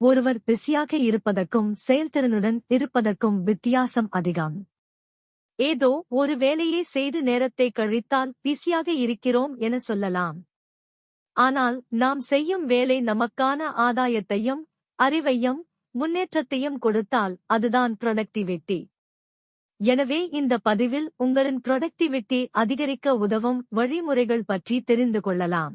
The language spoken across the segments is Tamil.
ஒருவர் பிஸியாக இருப்பதற்கும் செயல்திறனுடன் இருப்பதற்கும் வித்தியாசம் அதிகம். ஏதோ ஒரு வேலையை செய்து நேரத்தை கழித்தால் பிஸியாக இருக்கிறோம் என சொல்லலாம். ஆனால் நாம் செய்யும் வேலை நமக்கான ஆதாயத்தையும் அறிவையும் முன்னேற்றத்தையும் கொடுத்தால் அதுதான் ப்ரொடக்டிவிட்டி எனவே இந்த பதிவில் உங்களின் ப்ரொடக்டிவிட்டி அதிகரிக்க உதவும் வழிமுறைகள் பற்றி தெரிந்து கொள்ளலாம்.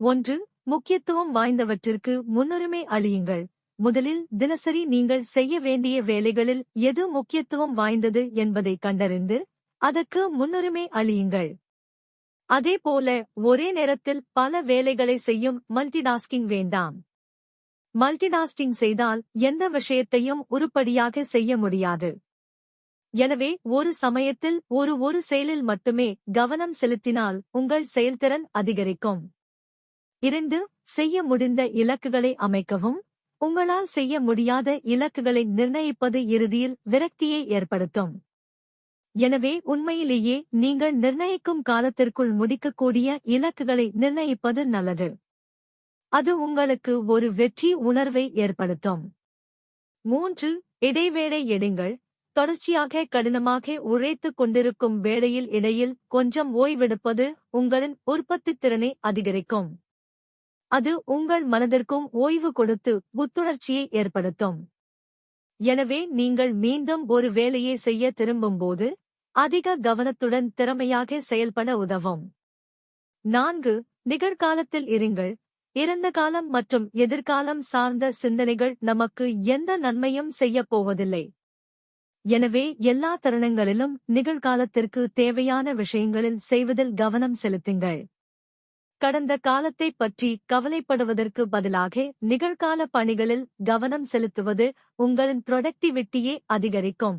ஒன்று முக்கியத்துவம் வாய்ந்தவற்றிற்கு முன்னுரிமை அளியுங்கள். முதலில் தினசரி நீங்கள் செய்ய வேண்டிய வேலைகளில் எது முக்கியத்துவம் வாய்ந்தது என்பதை கண்டறிந்து அதற்கு முன்னுரிமை அளியுங்கள். அதேபோல ஒரே நேரத்தில் பல வேலைகளை செய்யும் மல்டிடாஸ்கிங் வேண்டாம். மல்டிடாஸ்கிங் செய்தால் எந்த விஷயத்தையும் உருப்படியாக செய்ய முடியாது. எனவே ஒரு சமயத்தில் ஒரு ஒரு செயலில் மட்டுமே கவனம் செலுத்தினால் உங்கள் செயல்திறன் அதிகரிக்கும். இரண்டு செய்ய முடிந்த இலக்குகளை அமைக்கவும். உங்களால் செய்ய முடியாத இலக்குகளை நிர்ணயிப்பது இறுதியில் விரக்தியை ஏற்படுத்தும். எனவே உண்மையிலேயே நீங்கள் நிர்ணயிக்கும் காலத்திற்குள் முடிக்கக்கூடிய இலக்குகளை நிர்ணயிப்பது நல்லது. அது உங்களுக்கு ஒரு வெற்றி உணர்வை ஏற்படுத்தும். மூன்று இடைவேளை எடுங்கள். தொடர்ச்சியாக கடினமாக உழைத்துக் கொண்டிருக்கும் வேளையில் இடையில் கொஞ்சம் ஓய்வெடுப்பது உங்களின் உற்பத்தித் திறனை அதிகரிக்கும். அது உங்கள் மனதிற்கும் ஓய்வு கொடுத்து புத்துணர்ச்சியை ஏற்படுத்தும். எனவே நீங்கள் மீண்டும் ஒரு வேலையை செய்ய திரும்பும்போது அதிக கவனத்துடன் திறமையாக செயல்பட உதவும். நான்கு நிகழ்காலத்தில் இருங்கள். இறந்த காலம் மற்றும் எதிர்காலம் சார்ந்த சிந்தனைகள் நமக்கு எந்த நன்மையும் செய்யப் போவதில்லை. எனவே எல்லா தருணங்களிலும் நிகழ்காலத்திற்கு தேவையான விஷயங்களில் செய்வதில் கவனம் செலுத்துங்கள். கடந்த காலத்தை பற்றி கவலைப்படுவதற்கு பதிலாக நிகழ்கால பணிகளில் கவனம் செலுத்துவது உங்களின் புரொடக்டிவிட்டியை அதிகரிக்கும்.